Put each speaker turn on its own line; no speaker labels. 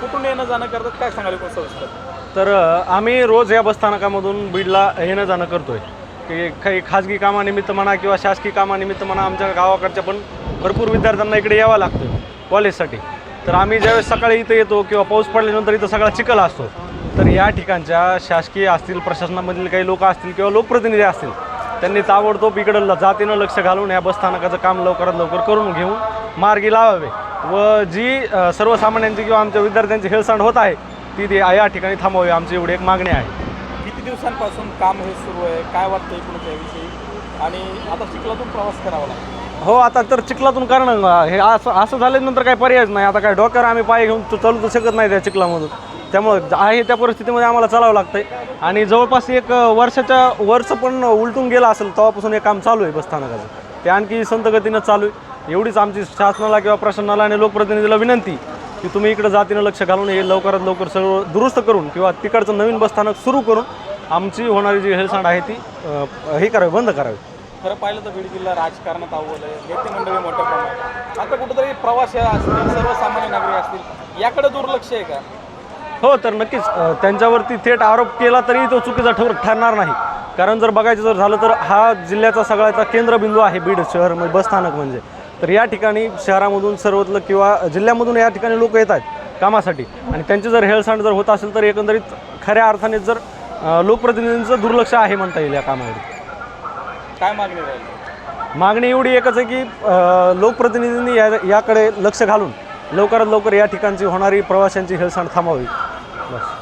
कुठून येणं जाणं करतात? काय सांगाल कोण सविस्तर
तर आम्ही रोज या बसस्थानकामधून बीडला येणं जाणं करतोय. की काही खाजगी कामानिमित्त म्हणा किंवा शासकीय कामानिमित्त म्हणा आमच्या गावाकडच्या पण भरपूर विद्यार्थ्यांना इकडे यावं लागतं कॉलेजसाठी. तर आम्ही ज्यावेळेस सकाळी इथं येतो किंवा पाऊस पडल्यानंतर इथं सगळा चिखल असतो तर या ठिकाणच्या शासकीय असतील प्रशासनामधील काही लोक असतील किंवा लोकप्रतिनिधी असतील त्यांनी ताबडतोब इकडं ल- जातीनं लक्ष घालून या बसस्थानकाचं काम लवकरात लवकर करून घेऊन मार्गी लावावे. व जी सर्वसामान्यांची किंवा आमच्या विद्यार्थ्यांची हेळसांड होत आहे ती ती या ठिकाणी थांबवावी आमची एवढी एक मागणी आहे.
किती दिवसांपासून काम हे सुरू आहे? काय वाटतं एकूण याविषयी? आणि आता चिखलातून प्रवास करावा लागतो.
हो आता तर चिखलातून कारण हे असं असं झाल्यानंतर काही पर्यायच नाही. आता काय डोक्यावर आम्ही पाय घेऊन चालू तर शकत नाही त्या चिखलामधून. त्यामुळं आहे त्या परिस्थितीमध्ये आम्हाला चालावं लागतंय. आणि जवळपास एक वर्षाच्या वर्ष पण उलटून गेलं असेल तेव्हापासून हे काम चालू आहे बसस्थानकाचं. ते आणखी संत गतीनं चालू आहे. एवढीच आमची शासनाला किंवा प्रशासनाला आणि लोकप्रतिनिधीला विनंती की तुम्ही इकडं जातीनं लक्ष घालून हे लवकरात लवकर सर्व दुरुस्त करून किंवा तिकडचं नवीन बसस्थानक सुरू करून आमची होणारी जी हेळसांड आहे ती हे करावी बंद करावी.
खरं पाहिलं तर बीड जिल्हा राजकारणात अव्वल आहे. नेते मंडळी मोठ्या प्रमाणात. आता कुठेतरी प्रवासी असतील सर्वसामान्य नागरिक असतील याकडे दुर्लक्ष आहे का?
हो तर नक्कीच. त्यांच्यावरती थेट आरोप केला तरी तो चुकीचा ठर ठरणार नाही. कारण जर बघायचं जर झालं तर हा जिल्ह्याचा सगळ्याचा केंद्रबिंदू आहे बीड शहर म्हणजे बसस्थानक म्हणजे. तर या ठिकाणी शहरामधून सर्वत्र किंवा जिल्ह्यामधून या ठिकाणी लोक येत आहेत कामासाठी. आणि त्यांची जर हेळसांड जर होत असेल तर एकंदरीत खऱ्या अर्थाने जर लोकप्रतिनिधींचं दुर्लक्ष आहे म्हणता येईल या कामावर
काय मागणी राहील?
मागणी एवढी एकच आहे की लोकप्रतिनिधींनी या याकडे लक्ष घालून लवकरात लवकर या ठिकाणची होणारी प्रवाशांची हेळसांड थांबावी. बस.